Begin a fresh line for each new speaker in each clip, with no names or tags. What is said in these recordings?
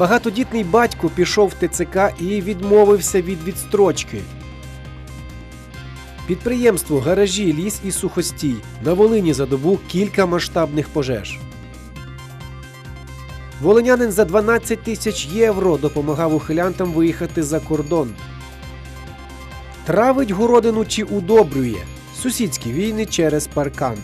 Багатодітний батько пішов в ТЦК і відмовився від відстрочки. Підприємство, гаражі, ліс і сухостій. На Волині за добу кілька масштабних пожеж. Волинянин за 12 тисяч євро допомагав ухилянтам виїхати за кордон. Травить городину чи удобрює. Сусідські війни через паркан.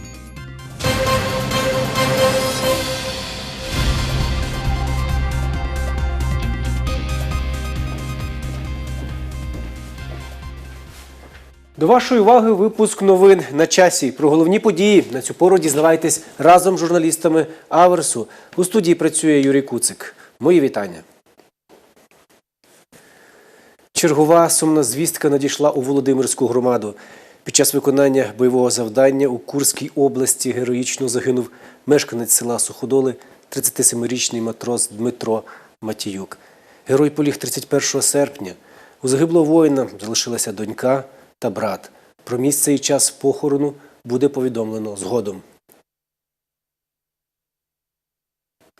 До вашої уваги випуск новин на часі. Про головні події на цю пору дізнавайтесь разом з журналістами Аверсу. У студії працює Юрій Куцик. Мої вітання. Чергова сумна звістка надійшла у Володимирську громаду. Під час виконання бойового завдання у Курській області героїчно загинув мешканець села Суходоли, 37-річний матрос Дмитро Матіюк. Герой поліг 31 серпня. У загиблого воїна залишилася донька та брат. Про місце і час похорону буде повідомлено згодом.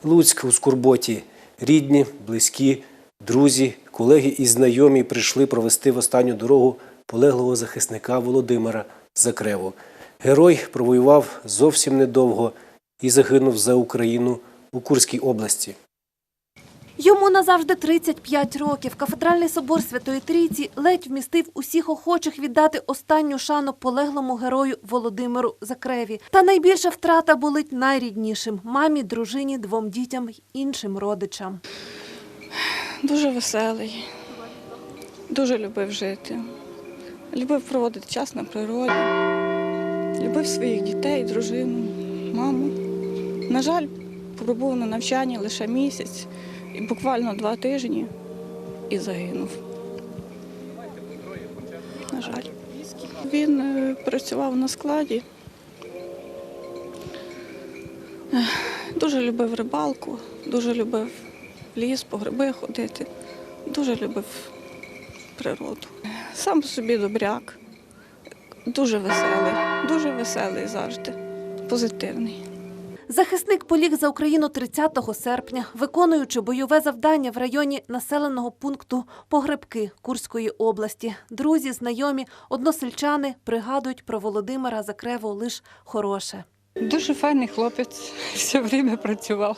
Луцьк у Скурботі. Рідні, близькі, друзі, колеги і знайомі прийшли провести в останню дорогу полеглого захисника Володимира Закреву. Герой провоював зовсім недовго і загинув за Україну у Курській області.
Йому назавжди 35 років. Кафедральний собор Святої Трійці ледь вмістив усіх охочих віддати останню шану полеглому герою Володимиру Закреві. Та найбільша втрата болить найріднішим мамі, дружині, двом дітям іншим родичам.
Дуже веселий, дуже любив жити, любив проводити час на природі, любив своїх дітей, дружину, маму. На жаль, пробув на навчанні лише місяць і буквально два тижні і загинув. На жаль. Він е, працював на складі. Дуже любив рибалку, дуже любив ліс, по гриби ходити. Дуже любив природу. Сам собі добряк, дуже веселий, дуже веселий завжди, позитивний.
Захисник поліг за Україну 30 серпня, виконуючи бойове завдання в районі населеного пункту Погребки Курської області. Друзі, знайомі, односельчани пригадують про Володимира Закреву лиш хороше.
Дуже файний хлопець, все время працював.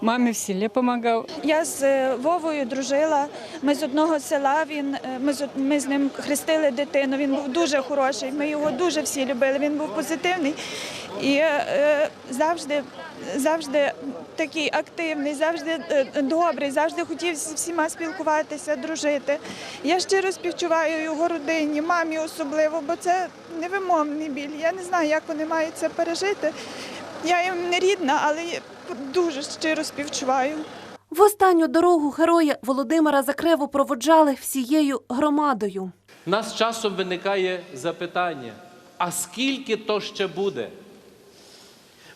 Мамі в селі допомагав.
Я з е, Вовою дружила. Ми з одного села. Він е, ми з ми з ним хрестили дитину. Він був дуже хороший. Ми його дуже всі любили. Він був позитивний і е, завжди, завжди такий активний, завжди е, добрий, завжди хотів з всіма спілкуватися, дружити. Я щиро співчуваю його родині, мамі особливо, бо це невимовний біль. Я не знаю, як вони мають це пережити. Я їм не рідна, але дуже щиро співчуваю.
В останню дорогу героя Володимира Закреву проводжали всією громадою.
У нас часом виникає запитання: а скільки то ще буде?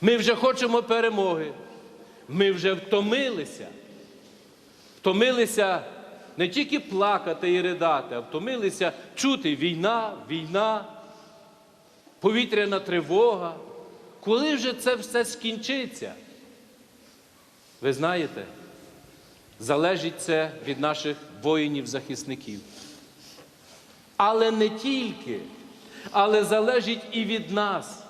Ми вже хочемо перемоги. Ми вже втомилися. Втомилися не тільки плакати і ридати, а втомилися чути війна, війна, повітряна тривога. Коли вже це все скінчиться? Ви знаєте, залежить це від наших воїнів-захисників. Але не тільки, але залежить і від нас,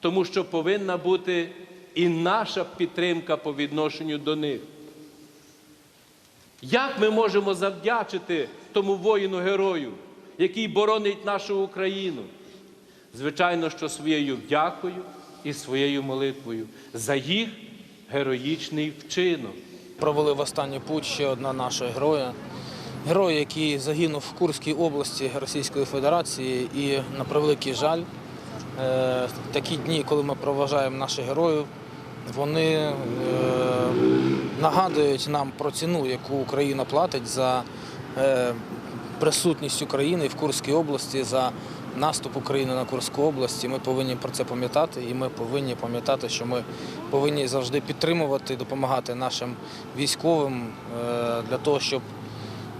тому що повинна бути і наша підтримка по відношенню до них. Як ми можемо завдячити тому воїну-герою, який боронить нашу Україну? Звичайно, що своєю вдякою і своєю молитвою за їх героїчний вчинок.
Провели в останній путь ще одна наша героя. Герой, який загинув в Курській області Російської Федерації, і на превеликий жаль, е, такі дні, коли ми проважаємо наших героїв, вони е, нагадують нам про ціну, яку Україна платить за е, присутність України в Курській області, за наступ України на Курську область. І Ми повинні про це пам'ятати, і ми повинні пам'ятати, що ми повинні завжди підтримувати, допомагати нашим військовим е, для того, щоб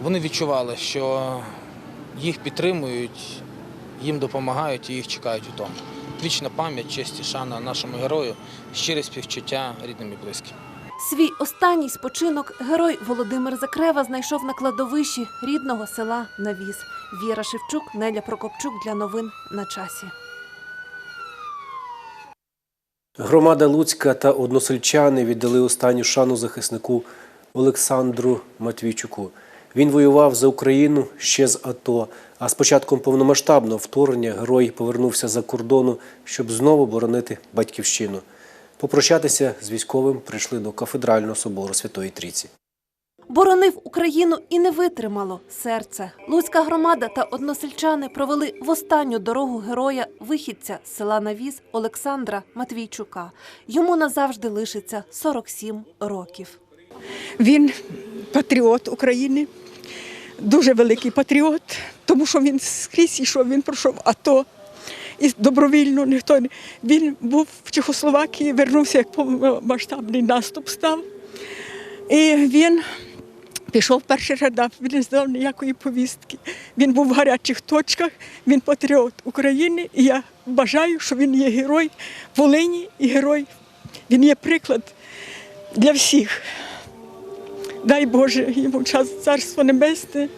вони відчували, що їх підтримують, їм допомагають і їх чекають у тому. Вічна пам'ять, честь і шана нашому герою, щире співчуття рідним і близьким.
Свій останній спочинок герой Володимир Закрева знайшов на кладовищі рідного села Навіс. Віра Шевчук, Неля Прокопчук для новин на часі.
Громада Луцька та односельчани віддали останню шану захиснику Олександру Матвійчуку. Він воював за Україну ще з АТО. А з початком повномасштабного вторгнення герой повернувся за кордону, щоб знову боронити батьківщину. Попрощатися з військовим прийшли до кафедрального собору Святої Трійці.
Боронив Україну і не витримало серце. Луцька громада та односельчани провели в останню дорогу героя вихідця з села Навіз Олександра Матвійчука. Йому назавжди лишиться 47 років.
Він патріот України, дуже великий патріот, тому що він скрізь ішов, він пройшов АТО. І добровільно ніхто не. Він був в Чехословакії, вернувся, як повномасштабний наступ став. І він пішов в перший рядах, він не здав ніякої повістки. Він був в гарячих точках, він патріот України. І я бажаю, що він є герой Волині і герой. Він є приклад для всіх. Дай Боже йому час царство небесне.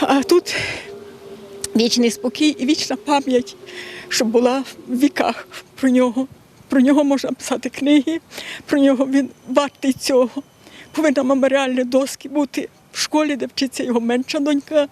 А тут вічний спокій і вічна пам'ять, щоб була в віках про нього. Про нього можна писати книги, про нього він вартий цього. Повинна меморіальні доски бути в школі, де вчиться його менша донька,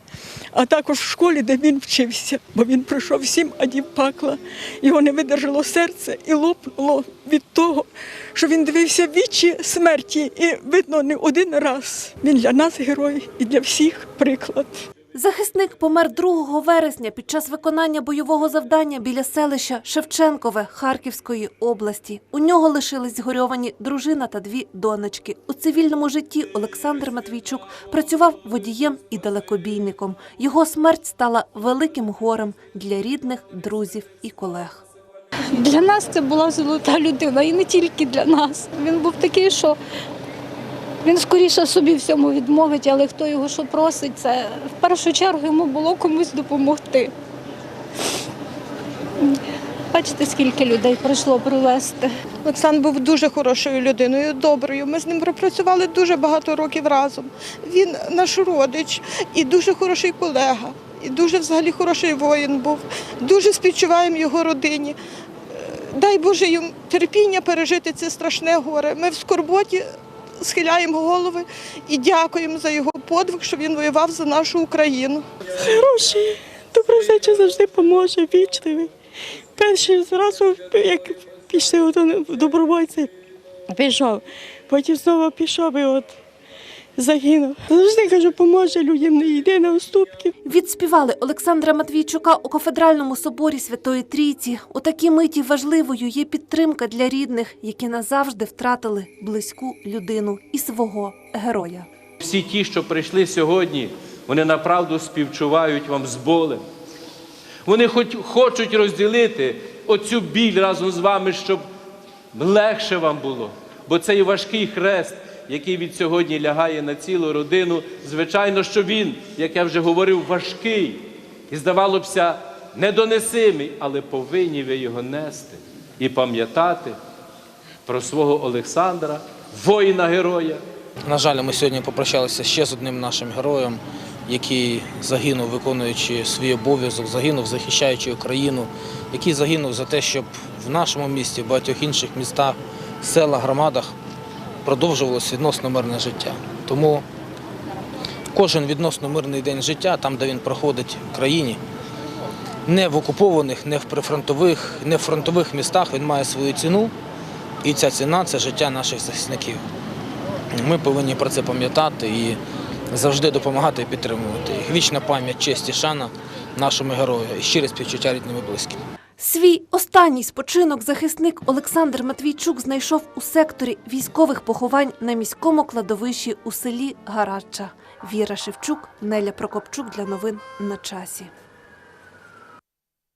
а також в школі, де він вчився, бо він пройшов сім адів пакла. Його не видержало серце і лопнуло від того, що він дивився вічі смерті, і видно не один раз. Він для нас герой і для всіх приклад.
Захисник помер 2 вересня під час виконання бойового завдання біля селища Шевченкове Харківської області. У нього лишились згорьовані дружина та дві донечки. У цивільному житті Олександр Матвійчук працював водієм і далекобійником. Його смерть стала великим горем для рідних, друзів і колег.
Для нас це була золота людина, і не тільки для нас. Він був такий, що він скоріше собі всьому відмовить, але хто його що просить, це в першу чергу йому було комусь допомогти. Бачите, скільки людей прийшло привезти.
Олександр був дуже хорошою людиною, доброю. Ми з ним пропрацювали дуже багато років разом. Він наш родич і дуже хороший колега, і дуже взагалі хороший воїн був. Дуже співчуваємо його родині. Дай Боже їм терпіння пережити це страшне горе. Ми в скорботі схиляємо голови і дякуємо за його подвиг, що він воював за нашу Україну.
Хороший, доброзичий завжди поможе, вічливий. Перший зразу, як пішли в добровольці, пішов, потім знову пішов і от загинув. Завжди кажу, поможе людям, не йде на уступки.
Відспівали Олександра Матвійчука у кафедральному соборі Святої Трійці. У такій миті важливою є підтримка для рідних, які назавжди втратили близьку людину і свого героя.
Всі ті, що прийшли сьогодні, вони направду співчувають вам з болем. Вони хоч хочуть розділити оцю біль разом з вами, щоб легше вам було. Бо цей важкий хрест, який від сьогодні лягає на цілу родину, звичайно, що він, як я вже говорив, важкий і, здавалося недонесимий, але повинні ви його нести і пам'ятати про свого Олександра, воїна-героя.
На жаль, ми сьогодні попрощалися ще з одним нашим героєм, який загинув, виконуючи свій обов'язок, загинув, захищаючи Україну, який загинув за те, щоб в нашому місті, в багатьох інших містах, селах, громадах продовжувалося відносно мирне життя. Тому кожен відносно мирний день життя, там, де він проходить в країні, не в окупованих, не в прифронтових, не в фронтових містах, він має свою ціну. І ця ціна це життя наших захисників. Ми повинні про це пам'ятати і завжди допомагати і підтримувати їх. Вічна пам'ять, честь і шана нашому герою і щире співчуття рідним і близьким.
Свій останній спочинок захисник Олександр Матвійчук знайшов у секторі військових поховань на міському кладовищі у селі Гарача. Віра Шевчук, Неля Прокопчук для новин на часі.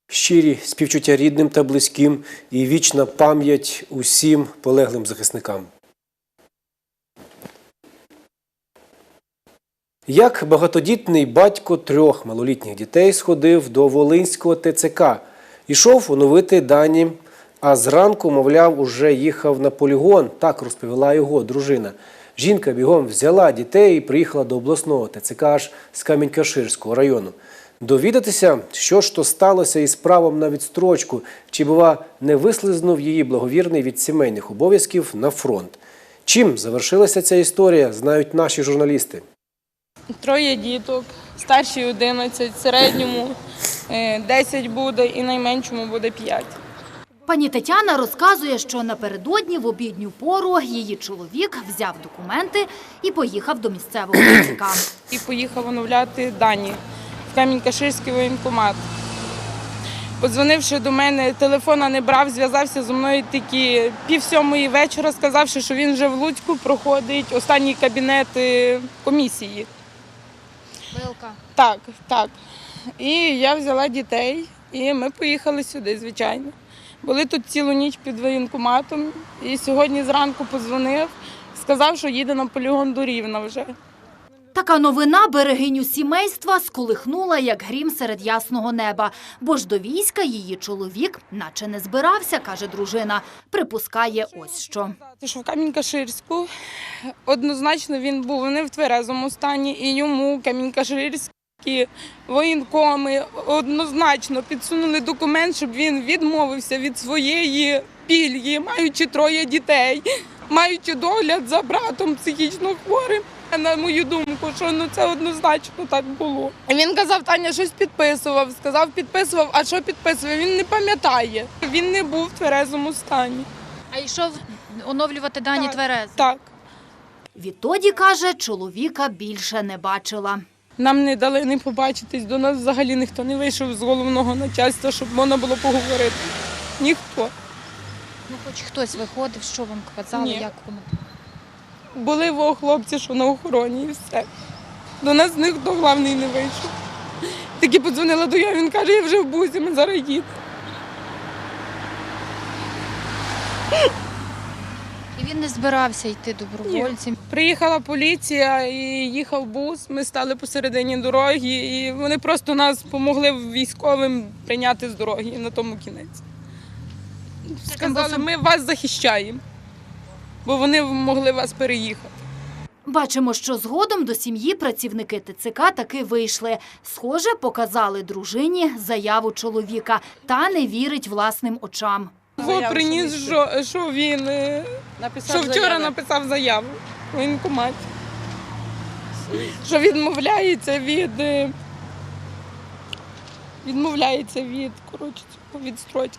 Щирі співчуття рідним та близьким і вічна пам'ять усім полеглим захисникам. Як багатодітний батько трьох малолітніх дітей сходив до Волинського ТЦК, ішов оновити дані А зранку, мовляв, уже їхав на полігон, так розповіла його дружина. Жінка бігом взяла дітей і приїхала до обласного ТЦК аж з Камінь-Каширського району. Довідатися, що ж то сталося із правом на відстрочку, чи, бува, не вислизнув її благовірний від сімейних обов'язків на фронт. Чим завершилася ця історія, знають наші журналісти.
Троє діток, старші 11, середньому 10 буде і найменшому буде 5.
Пані Тетяна розказує, що напередодні в обідню пору її чоловік взяв документи і поїхав до місцевого ТЦК.
І поїхав оновляти дані в Камінь-Каширський воєнкомат. Подзвонивши до мене, телефона не брав, зв'язався зі мною тільки пів сьомої вечора, сказавши, що він вже в Луцьку проходить останній кабінет е, комісії.
Вилка.
Так, так. І я взяла дітей, і ми поїхали сюди, звичайно. Були тут цілу ніч під воєнкоматом, і сьогодні зранку подзвонив, сказав, що їде на полігон до Рівна вже.
Така новина берегиню сімейства сколихнула, як грім серед ясного неба. Бо ж до війська її чоловік наче не збирався, каже дружина. Припускає ось що.
Що в Камінь-Каширську однозначно він був не в тверезому стані, і йому Камінь-Каширські воєнкоми однозначно підсунули документ, щоб він відмовився від своєї пільги, маючи троє дітей, маючи догляд за братом психічно хворим. На мою думку, що ну це однозначно так було. Він казав, Таня щось підписував, сказав, підписував, а що підписував? Він не пам'ятає. Він не був в тверезому стані.
А йшов оновлювати дані тверез.
Так.
Відтоді, каже, чоловіка більше не бачила.
Нам не дали не побачитись, до нас взагалі ніхто не вийшов з головного начальства, щоб можна було поговорити. Ніхто.
Ну, хоч хтось виходив, що вам казали,
Ні.
як воно?
Були во хлопці, що на охороні і все. До нас ніхто головний не вийшов. Таки подзвонила до я, він каже, я вже в бусі, ми зараз їдемо.
Він не збирався йти добровольцем.
Приїхала поліція і їхав бус. Ми стали посередині дороги, і вони просто нас допомогли військовим прийняти з дороги і на тому кінець. Сказали, ми вас захищаємо, бо вони могли вас переїхати.
Бачимо, що згодом до сім'ї працівники ТЦК таки вийшли. Схоже, показали дружині заяву чоловіка та не вірить власним очам.
Во приніс, що, що він написав що вчора написав заяву в воєнкоматі. Що відмовляється від е, відмовляється від коротше, від строчки.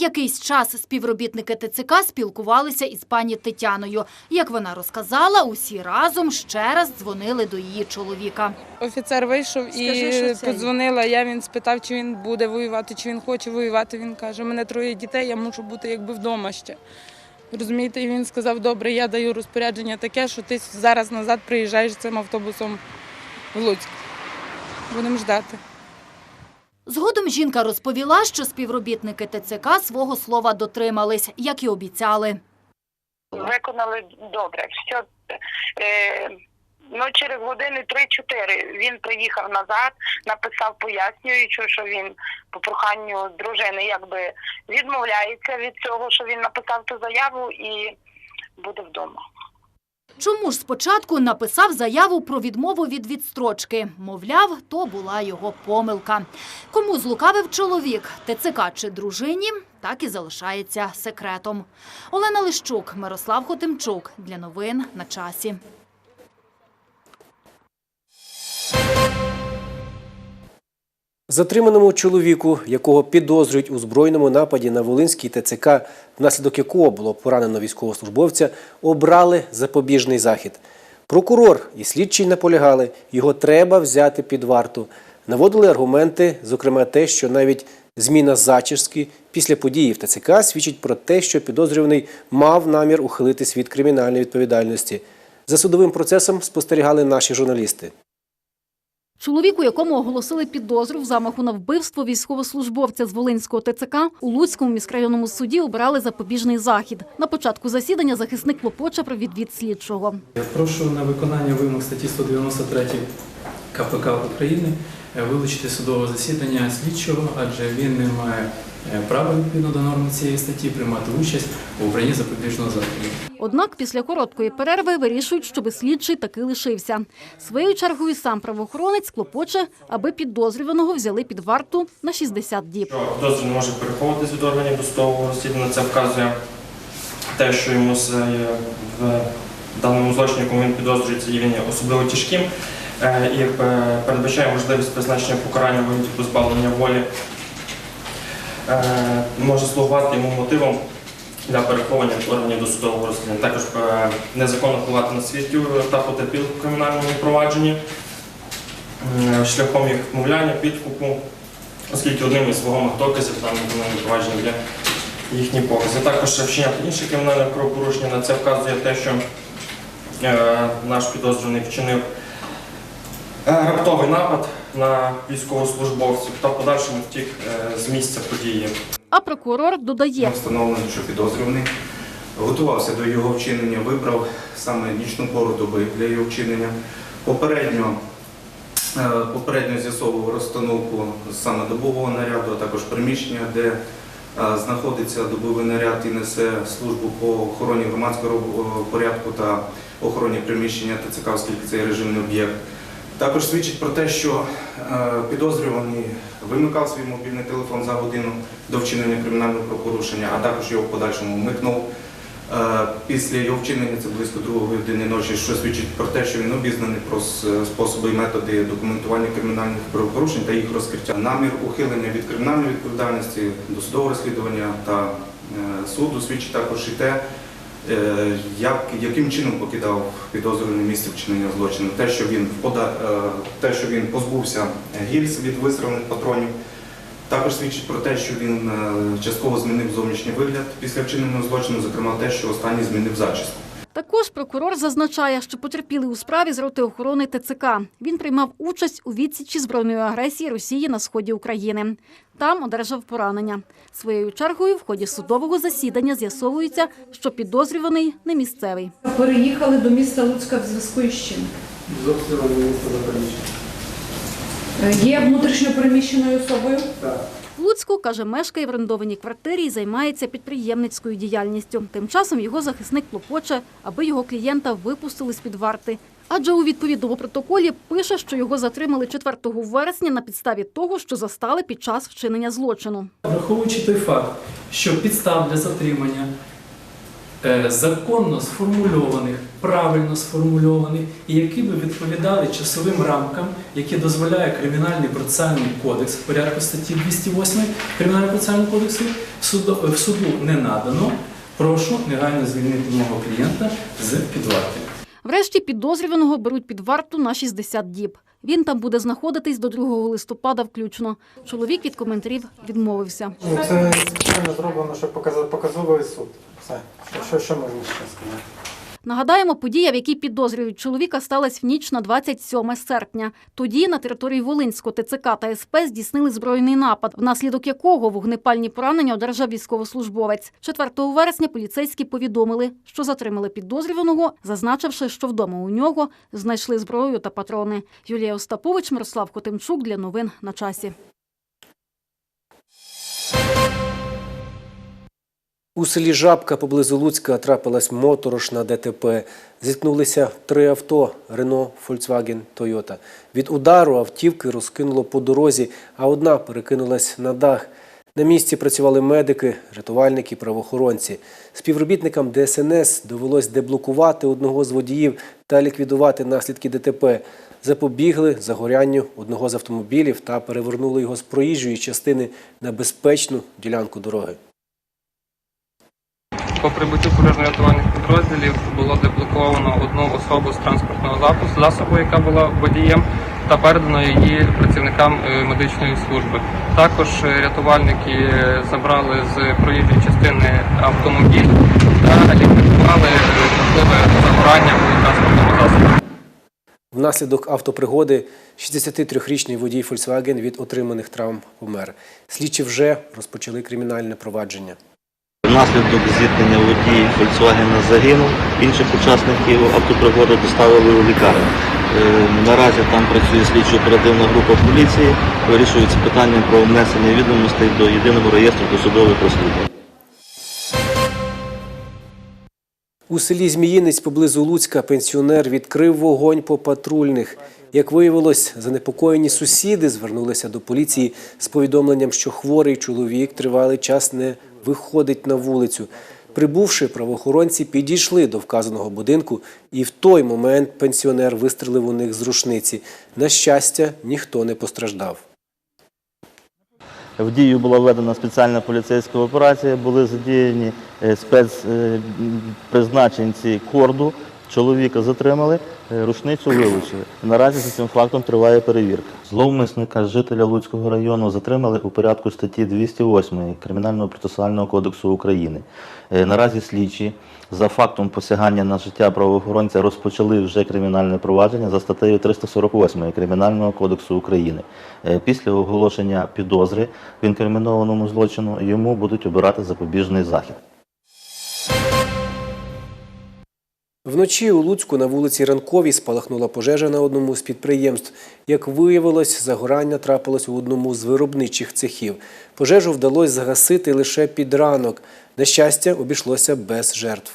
Якийсь час співробітники ТЦК спілкувалися із пані Тетяною. Як вона розказала, усі разом ще раз дзвонили до її чоловіка.
Офіцер вийшов
Скажи,
і
що це
подзвонила. Я він спитав, чи він буде воювати, чи він хоче воювати. Він каже: у мене троє дітей, я мушу бути якби вдома ще. Розумієте, і він сказав: добре, я даю розпорядження таке, що ти зараз назад приїжджаєш цим автобусом в Луцьк. Будемо ждати.
Згодом жінка розповіла, що співробітники ТЦК свого слова дотримались, як і обіцяли.
виконали добре. Все, е, ну, через години 3-4 він приїхав назад, написав пояснюючи, що він по проханню дружини якби відмовляється від цього, що він написав ту заяву і буде вдома.
Чому ж спочатку написав заяву про відмову від відстрочки? Мовляв, то була його помилка. Кому злукавив чоловік, ТЦК чи дружині, так і залишається секретом. Олена Лищук, Мирослав Хотимчук. Для новин на часі.
Затриманому чоловіку, якого підозрюють у збройному нападі на Волинський ТЦК, внаслідок якого було поранено військовослужбовця, обрали запобіжний захід. Прокурор і слідчий наполягали, його треба взяти під варту. Наводили аргументи, зокрема те, що навіть зміна зачіски після події в ТЦК свідчить про те, що підозрюваний мав намір ухилитись від кримінальної відповідальності. За судовим процесом спостерігали наші журналісти.
Чоловіку, якому оголосили підозру в замаху на вбивство військовослужбовця з Волинського ТЦК, у Луцькому міськрайонному суді обирали запобіжний захід. На початку засідання захисник клопоче про відвід слідчого.
Я прошу на виконання вимог статті 193 КПК України е, вилучити судове засідання слідчого, адже він не має е, права відповідно до норми цієї статті приймати участь у обранні запобіжного заходу.
Однак після короткої перерви вирішують, щоби слідчий таки лишився. Своєю чергою сам правоохоронець клопоче, аби підозрюваного взяли під варту на 60 діб.
підозрюваний може переховуватись від органів досудового розслідування. Це вказує те, що йому з- е, в даному злочині, якому він підозрюється, є він особливо тяжким е, і передбачає можливість призначення покарання в вигляді позбавлення волі. Е, Може слугувати йому мотивом для переховування органів досудового розслідування. Також е, незаконно впливати на свідків та потерпілих в кримінальному провадженні е, шляхом їх вмовляння, підкупу, оскільки одним із вагомих доказів кримінальному провадженні є їхні покази. Також вчиняти інші кримінальні правопорушення. На це вказує те, що наш підозрюваний вчинив раптовий напад на військовослужбовців та в подальшому втік е, з місця події.
А прокурор додає.
Встановлено, що підозрюваний готувався до його вчинення, вибрав саме нічну пору доби для його вчинення. Попередньо, е, попередньо з'ясовував розстановку саме добового наряду, а також приміщення, де е, знаходиться добовий наряд і несе службу по охороні громадського порядку та охороні приміщення ТЦК, оскільки це є режимний об'єкт. Також свідчить про те, що е, підозрюваний вимикав свій мобільний телефон за годину до вчинення кримінального правопорушення, а також його в подальшому вмикнув. Е, Після його вчинення це близько другої години ночі, що свідчить про те, що він обізнаний про способи і методи документування кримінальних правопорушень та їх розкриття. Намір ухилення від кримінальної відповідальності, досудового розслідування та е, суду свідчить також і те, як, яким чином покидав підозрюваний місце вчинення злочину. Те, що він, впода- е, те, що він позбувся гільз від вистрілених патронів, також свідчить про те, що він е, частково змінив зовнішній вигляд після вчиненого злочину, зокрема те, що останній змінив зачіску.
Також прокурор зазначає, що потерпіли у справі з роти охорони ТЦК. Він приймав участь у відсічі збройної агресії Росії на сході України. Там одержав поранення. Своєю чергою в ході судового засідання з'ясовується, що підозрюваний не місцевий.
Переїхали до міста Луцька в зв'язку із чим?
З обстрілом міста Запоріжжя.
Е, Є внутрішньо переміщеною особою?
Так.
В Луцьку, каже, мешкає в орендованій квартирі і займається підприємницькою діяльністю. Тим часом його захисник клопоче, аби його клієнта випустили з-під варти. Адже у відповідному протоколі пише, що його затримали 4 вересня на підставі того, що застали під час вчинення злочину.
Враховуючи той факт, що підстав для затримання законно сформульованих, правильно сформульованих і які би відповідали часовим рамкам, які дозволяє Кримінальний процесуальний кодекс в порядку статті 208 Кримінального процесуального кодексу в суду не надано. Прошу негайно звільнити мого клієнта з підварти.
Врешті підозрюваного беруть під варту на 60 діб. Він там буде знаходитись до 2 листопада включно. Чоловік від коментарів відмовився.
Ну, це спеціально зроблено, щоб показати показовий суд. Все. Що, що, можна сказати?
Нагадаємо, подія, в якій підозрюють чоловіка, сталася в ніч на 27 серпня. Тоді на території Волинського ТЦК та СП здійснили збройний напад, внаслідок якого вогнепальні поранення одержав військовослужбовець. 4 вересня поліцейські повідомили, що затримали підозрюваного, зазначивши, що вдома у нього знайшли зброю та патрони. Юлія Остапович, Мирослав Котимчук для новин на часі.
У селі Жабка поблизу Луцька трапилась моторошна ДТП. Зіткнулися три авто Рено, Фольксваген, Тойота. Від удару автівки розкинуло по дорозі, а одна перекинулась на дах. На місці працювали медики, рятувальники, правоохоронці. Співробітникам ДСНС довелось деблокувати одного з водіїв та ліквідувати наслідки ДТП. Запобігли загорянню одного з автомобілів та перевернули його з проїжджої частини на безпечну ділянку дороги.
По прибуттю пожежно-рятувальних підрозділів було деблоковано одну особу з транспортного засобу, яка була водієм, та передано її працівникам е, медичної служби. Також е, рятувальники е, забрали з проїжджої частини автомобіль та ліквідували можливе загорання у транспортному засобі.
Внаслідок автопригоди 63-річний водій Volkswagen від отриманих травм помер. Слідчі вже розпочали кримінальне провадження.
Внаслідок зіткнення водій Volkswagen загинув. Інших учасників автопригоди доставили у лікарню. Е, Наразі там працює слідчо-оперативна група поліції, вирішується питання про внесення відомостей до єдиного реєстру досудових розслідувань.
У селі Зміїнець поблизу Луцька пенсіонер відкрив вогонь по патрульних. Як виявилось, занепокоєні сусіди звернулися до поліції з повідомленням, що хворий чоловік тривалий час не виходить на вулицю. Прибувши, правоохоронці підійшли до вказаного будинку, і в той момент пенсіонер вистрелив у них з рушниці. На щастя, ніхто не постраждав.
В дію була введена спеціальна поліцейська операція, були задіяні е, спецпризначенці корду. Чоловіка затримали, е, рушницю вилучили. Наразі за цим фактом триває перевірка. Зловмисника жителя Луцького району затримали у порядку статті 208 Кримінального процесуального кодексу України. Е, Наразі слідчі за фактом посягання на життя правоохоронця розпочали вже кримінальне провадження за статтею 348 Кримінального кодексу України. Е, Після оголошення підозри в інкримінованому злочину йому будуть обирати запобіжний захід.
Вночі у Луцьку на вулиці Ранковій спалахнула пожежа на одному з підприємств. Як виявилось, загорання трапилось у одному з виробничих цехів. Пожежу вдалося загасити лише під ранок. На щастя, обійшлося без жертв.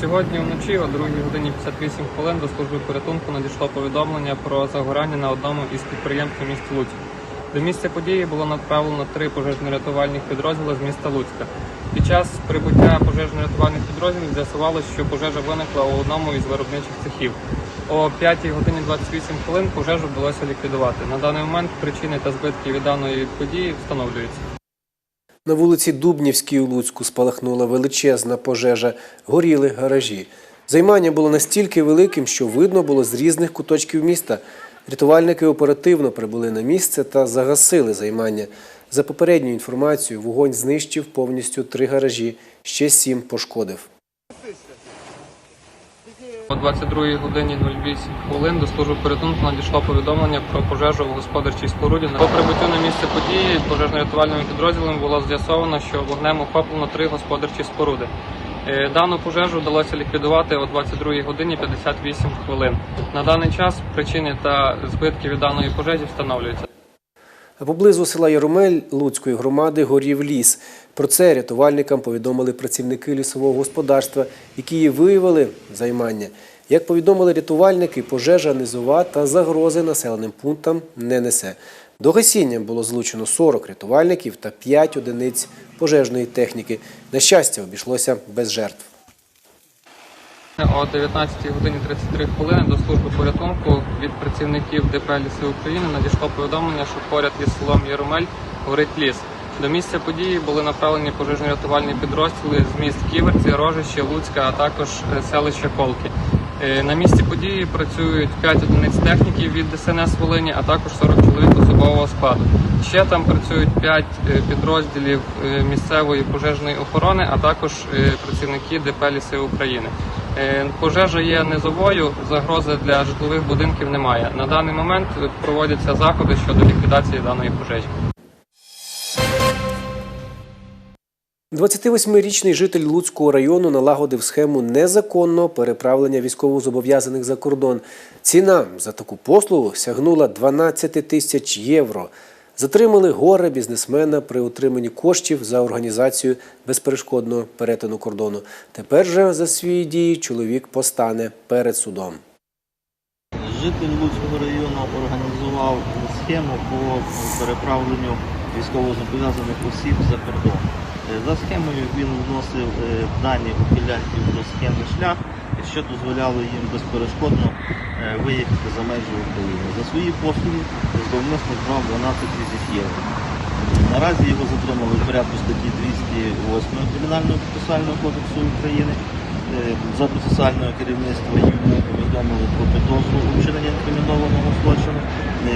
Сьогодні вночі о 2 годині 58 хвилин до служби порятунку надійшло повідомлення про загорання на одному із підприємств у місті Луцьк. До місця події було направлено три пожежно-рятувальних підрозділи з міста Луцька. Під час прибуття пожежно-рятувальних підрозділів з'ясувалось, що пожежа виникла у одному із виробничих цехів. О 5 годині 28 хвилин пожежу вдалося ліквідувати. На даний момент причини та збитки від даної події встановлюються.
На вулиці Дубнівській у Луцьку спалахнула величезна пожежа. Горіли гаражі. Займання було настільки великим, що видно було з різних куточків міста. Рятувальники оперативно прибули на місце та загасили займання. За попередньою інформацією, вогонь знищив повністю три гаражі, ще сім пошкодив.
О 22 годині 08 хвилин до служби порятунку надійшло повідомлення про пожежу в господарчій споруді. По прибуттю на місце події пожежно-рятувальними підрозділами було з'ясовано, що вогнем охоплено три господарчі споруди. Е, Дану пожежу вдалося ліквідувати о 22 годині 58 хвилин. На даний час причини та збитки від даної пожежі встановлюються.
Поблизу села Яромель Луцької громади горів ліс. Про це рятувальникам повідомили працівники лісового господарства, які і виявили займання. Як повідомили рятувальники, пожежа низова та загрози населеним пунктам не несе. До гасіння було злучено 40 рятувальників та 5 одиниць пожежної техніки. На щастя, обійшлося без жертв.
О 19 годині 33 хвилини до служби порятунку від працівників ДП «Ліси України надійшло повідомлення, що поряд із селом Єрмель горить ліс. До місця події були направлені пожежно-рятувальні підрозділи з міст Ківерці, Рожище, Луцька, а також е, селище Колки. Е, На місці події працюють 5 одиниць техніків від ДСНС Волині, а також 40 чоловік особового складу. Ще там працюють 5 підрозділів е, місцевої пожежної охорони, а також е, працівники ДП «Ліси України. Е, Пожежа є низовою, загрози для житлових будинків немає. На даний момент е, проводяться заходи щодо ліквідації даної пожежі.
28-річний житель Луцького району налагодив схему незаконного переправлення військовозобов'язаних за кордон. Ціна за таку послугу сягнула 12 тисяч євро. Затримали горе бізнесмена при отриманні коштів за організацію безперешкодного перетину кордону. Тепер же за свої дії чоловік постане перед судом.
Житель Луцького району організував схему по переправленню військовозобов'язаних осіб за кордон. Е, За схемою він вносив е, дані ухилянтів до схеми шлях, що дозволяло їм безперешкодно е, виїхати за межі України. За свої послуги зловмисник брав 12 тисяч євро. Наразі його затримали в порядку статті 208 Кримінального процесуального кодексу України. За процесуального керівництва йому повідомили про підозру у вчиненні інкримінованого злочину.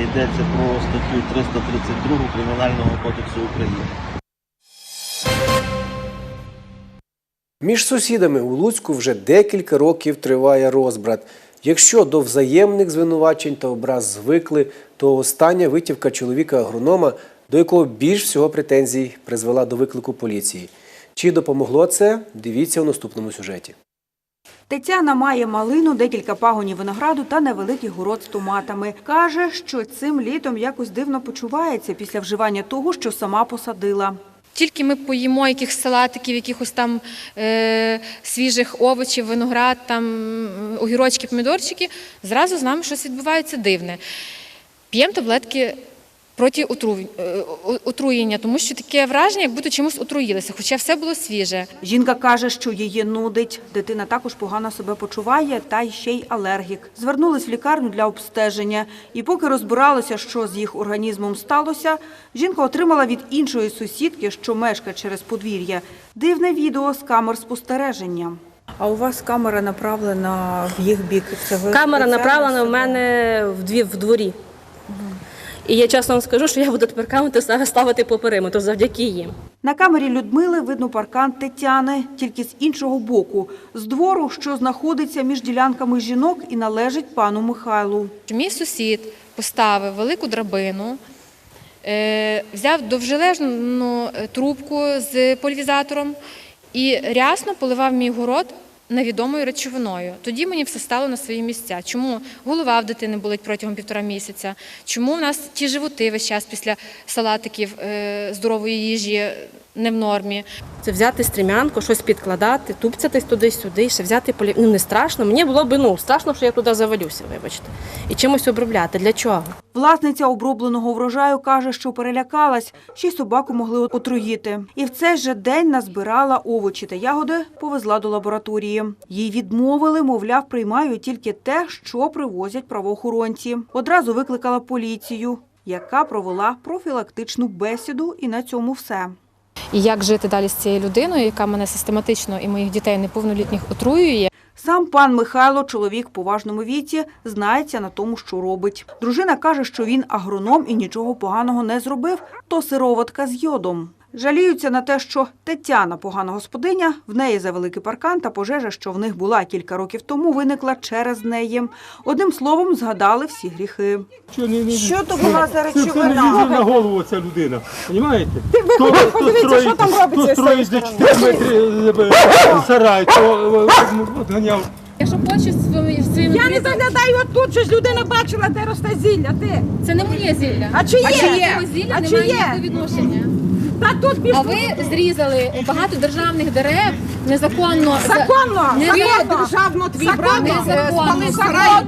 Йдеться про статтю 332 Кримінального кодексу України.
Між сусідами у Луцьку вже декілька років триває розбрат. Якщо до взаємних звинувачень та образ звикли, то остання витівка чоловіка-агронома, до якого більш всього претензій призвела до виклику поліції. Чи допомогло це? Дивіться у наступному сюжеті.
Тетяна має малину, декілька пагонів винограду та невеликий город з томатами. Каже, що цим літом якось дивно почувається після вживання того, що сама посадила.
Тільки ми поїмо якихось салатиків, якихось там е, свіжих овочів, виноград, там огірочки, помідорчики, зразу з нами щось відбувається дивне. П'ємо таблетки проти е, отруєння, тому що таке враження, як будто чимось отруїлися, хоча все було свіже.
Жінка каже, що її нудить. Дитина також погано себе почуває та й ще й алергік. Звернулись в лікарню для обстеження. І поки розбиралося, що з їх організмом сталося, жінка отримала від іншої сусідки, що мешкає через подвір'я, дивне відео з камер спостереження. А у вас камера направлена в їх бік. Це ви
Камера направлена в мене в дві в дворі. І я чесно вам скажу, що я буду тепер камери ставити по периметру завдяки їм.
На камері Людмили видно паркан Тетяни, тільки з іншого боку, з двору, що знаходиться між ділянками жінок і належить пану Михайлу.
Мій сусід поставив велику драбину, е, взяв довжелезну е, трубку з пульвізатором і рясно поливав мій город невідомою речовиною. Тоді мені все стало на свої місця. Чому голова в дитини болить протягом півтора місяця? Чому в нас ті животи весь час після салатиків е, здорової їжі не в нормі?
Це взяти стрімянку, щось підкладати, тупцятись туди-сюди, ще взяти полі... Ну не страшно. Мені було б ну страшно, що я туди завалюся, вибачте. І чимось обробляти. Для чого?
Власниця обробленого врожаю каже, що перелякалась, ще й собаку могли отруїти. І в цей же день назбирала овочі та ягоди, повезла до лабораторії. Їй відмовили, мовляв, приймають тільки те, що привозять правоохоронці. Одразу викликала поліцію, яка провела профілактичну бесіду, і на цьому все.
І як жити далі з цією людиною, яка мене систематично і моїх дітей неповнолітніх отруює?
Сам пан Михайло, чоловік в поважному віці, знається на тому, що робить. Дружина каже, що він агроном і нічого поганого не зробив, то сироватка з йодом. Жаліються на те, що Тетяна погана господиня, в неї завеликий паркан та пожежа, що в них була кілька років тому, виникла через неї. Одним словом, згадали всі гріхи.
Що
то була за
Це, це на голову ця людина, розумієте? Ти
виходь, подивіться, що там робиться
строїть за 4 метри е, сарай, то е, відганяв.
Я що хочу своїм своїм
Я не заглядаю отут, щось людина бачила, де росте зілля. Ти.
Це не моє зілля.
А чиє?
А чиє? зілля
А
немає
чиє?
ніякого відношення.
Та тут
А ви зрізали багато державних дерев незаконно.
Законно!
Не
Законно! Державно твій брат спалив сарай.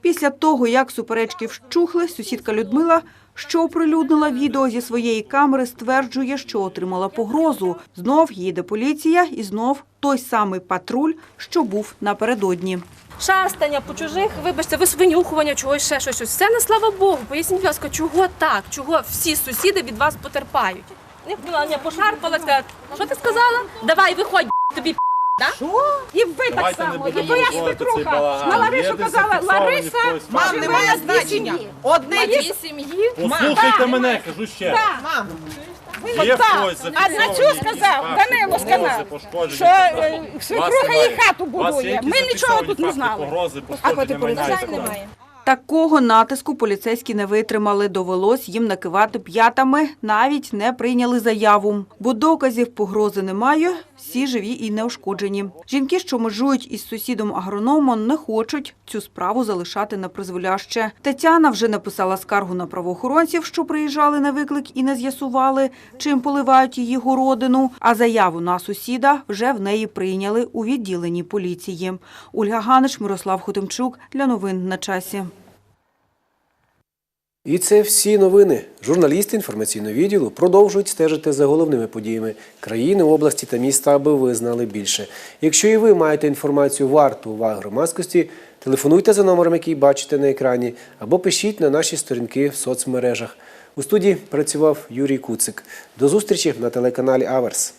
Після того, як суперечки вщухли, сусідка Людмила, що оприлюднила відео зі своєї камери, стверджує, що отримала погрозу. Знов їде поліція і знов той самий патруль, що був напередодні.
Шастання по чужих, вибачте, висвинюхування, чогось ще щось. Це не слава Богу. Поясніть, будь ласка, чого так? Чого всі сусіди від вас потерпають? Не була не пошарпала, сказала, що ти сказала? Давай, виходь, тобі Да?
Що? І ви так
Давайте не
само.
будемо
І твоя
розводити цей
свекруха
балаган.
на Ларису казала,
дезінфіковані
Лариса
хтось
живе
факти.
на
Немає
сім'ї. Одне
Дві сім'ї.
Послухайте мене, кажу ще. раз.
Мам.
Є
Так.
хтось
А на цю сказав,
факти
Данило
погрози,
сказав,
пошкодження
що
майна.
е,
вас
свекруха їй
немає.
хату
У вас є
будує.
якісь
Ми нічого
зафіксовані
тут не
факти
знали.
Погрози,
А
пошкодження
хоч і
майна і так далі.
Такого натиску поліцейські не витримали. Довелось їм накивати п'ятами, навіть не прийняли заяву. Бо доказів погрози немає, всі живі і неушкоджені. Жінки, що межують із сусідом агрономом, не хочуть цю справу залишати на призволяще. Тетяна вже написала скаргу на правоохоронців, що приїжджали на виклик і не з'ясували, чим поливають її городину. А заяву на сусіда вже в неї прийняли у відділенні поліції. Ольга Ганич, Мирослав Хотимчук для новин на часі.
І це всі новини. Журналісти інформаційного відділу продовжують стежити за головними подіями країни, області та міста, аби ви знали більше. Якщо і ви маєте інформацію варту уваги громадськості, телефонуйте за номером, який бачите на екрані, або пишіть на наші сторінки в соцмережах. У студії працював Юрій Куцик. До зустрічі на телеканалі Аверс.